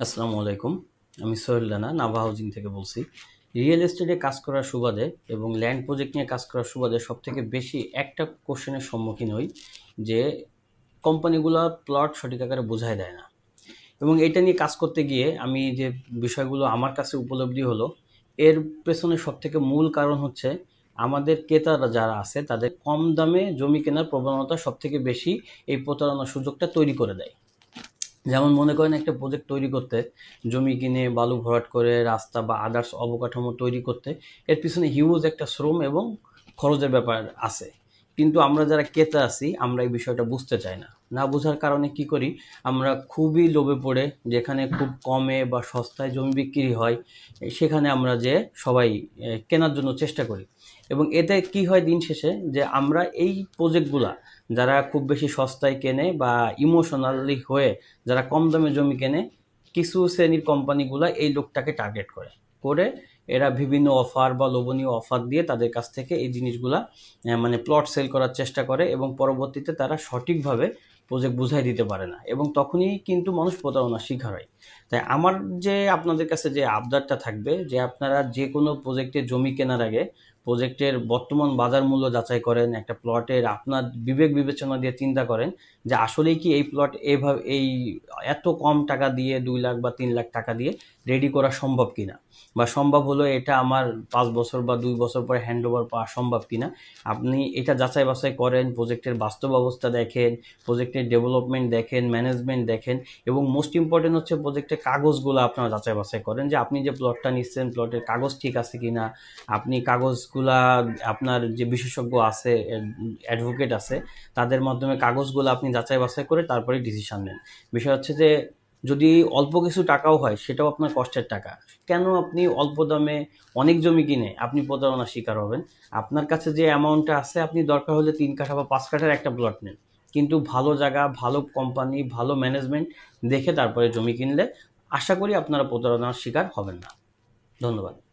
আসসালামু আলাইকুম। আমি সোহেল রানা, নাভা হাউজিং থেকে বলছি। রিয়েল এস্টেটে কাজ করার সুবাদে এবং ল্যান্ড প্রজেক্ট নিয়ে কাজ করার সুবাদে সবথেকে বেশি একটা কোশ্চেনের সম্মুখীন হই যে কোম্পানিগুলো প্লট সঠিক আকারে বোঝায় দেয় না। এবং এটা নিয়ে কাজ করতে গিয়ে আমি যে বিষয়গুলো আমার কাছে উপলব্ধি হলো, এর পেছনে সবথেকে মূল কারণ হচ্ছে আমাদের ক্রেতারা যারা আছে, তাদের কম দামে জমি কেনার প্রবণতা সবথেকে বেশি এই প্রতারণার সুযোগটা তৈরি করে দেয়। যেমন মনে করেন একটা প্রজেক্ট তৈরি করতে, জমি কিনে, বালু ভরাট করে, রাস্তা বা আদার্স অবকাঠামো তৈরি করতে, এর পিছনে হিউজ একটা শ্রম এবং খরচের ব্যাপার আছে। কিন্তু আমরা যারা ক্রেতা আছি, আমরা এই বিষয়টা বুঝতে চাই না। না বোঝার কারণে কি করি, আমরা খুবই লোভে পড়ে যেখানে খুব কমে বা সস্তায় জমি বিক্রি হয়, সেখানে আমরা যে সবাই কেনার জন্য চেষ্টা করি। এবং এতে কি হয় দিন শেষে? যে আমরা এই প্রজেক্টগুলা যারা খুব বেশি সস্তায় কেনে বা ইমোশনালি হয়ে যারা কম দামে জমি কেনে, কিছু শ্রেণির কোম্পানিগুলা এই লোকটাকে টার্গেট করে। করে এরা বিভিন্ন অফার বা লোভনীয় অফার দিয়ে তাদের কাছ থেকে এই জিনিসগুলা মানে প্লট সেল করার চেষ্টা করে এবং পরবর্তীতে তারা সঠিকভাবে প্রজেক্ট বুঝাই দিতে পারে না। এবং তখনই কিন্তু মানুষ প্রতারণার শিকার হয়। তাই আমার যে আপনাদের কাছে যে আবদারটা থাকবে, যে আপনারা যে কোনো প্রজেক্টে জমি কেনার আগে প্রজেক্টের বর্তমান বাজার মূল্য যাচাই করেন, একটা প্লটের আপনার বিবেক বিবেচনা দিয়ে চিন্তা করেন যে আসলেই কি এই প্লট এইভাবে এই এত কম টাকা দিয়ে দুই লাখ বা তিন লাখ টাকা দিয়ে রেডি করা সম্ভব কিনা? বা সম্ভব হলো এটা আমার পাঁচ বছর বা দুই বছর পরে হ্যান্ড ওভার পাওয়া সম্ভব কিনা? আপনি এটা যাচাই বাছাই করেন, প্রজেক্টের বাস্তব অবস্থা দেখেন, প্রজেক্টের ডেভেলপমেন্ট দেখেন ম্যানেজমেন্ট দেখেন এবং মোস্ট ইম্পর্টেন্ট হচ্ছে প্রজেক্টের কাগজগুলো আপনারা যাচাই বাছাই করেন যে আপনি যে প্লটটা নিচ্ছেন প্লটের কাগজ ঠিক আছে কিনা? আপনি কাগজগুলা, আপনার যে বিশেষজ্ঞ আছে অ্যাডভোকেট আছে, তাদের মাধ্যমে কাগজগুলো আপনি যাচাই বাছাই করে তারপরে ডিসিশন নেন। বিষয় হচ্ছে যে, যদি অল্প কিছু টাকাও হয়, সেটাও আপনার কষ্টের টাকা। কেন আপনি অল্প দামে অনেক জমি কিনে আপনি প্রতারণার শিকার হবেন? আপনার কাছে যে অ্যামাউন্টটা আছে, আপনি দরকার হলে তিন কাঠা বা পাঁচ কাঠার একটা প্লট নেন। কিন্তু ভালো জায়গা, ভালো কোম্পানি ভালো ম্যানেজমেন্ট দেখে তারপরে জমি কিনলে আশা করি আপনারা প্রতারণার শিকার হবেন না। ধন্যবাদ।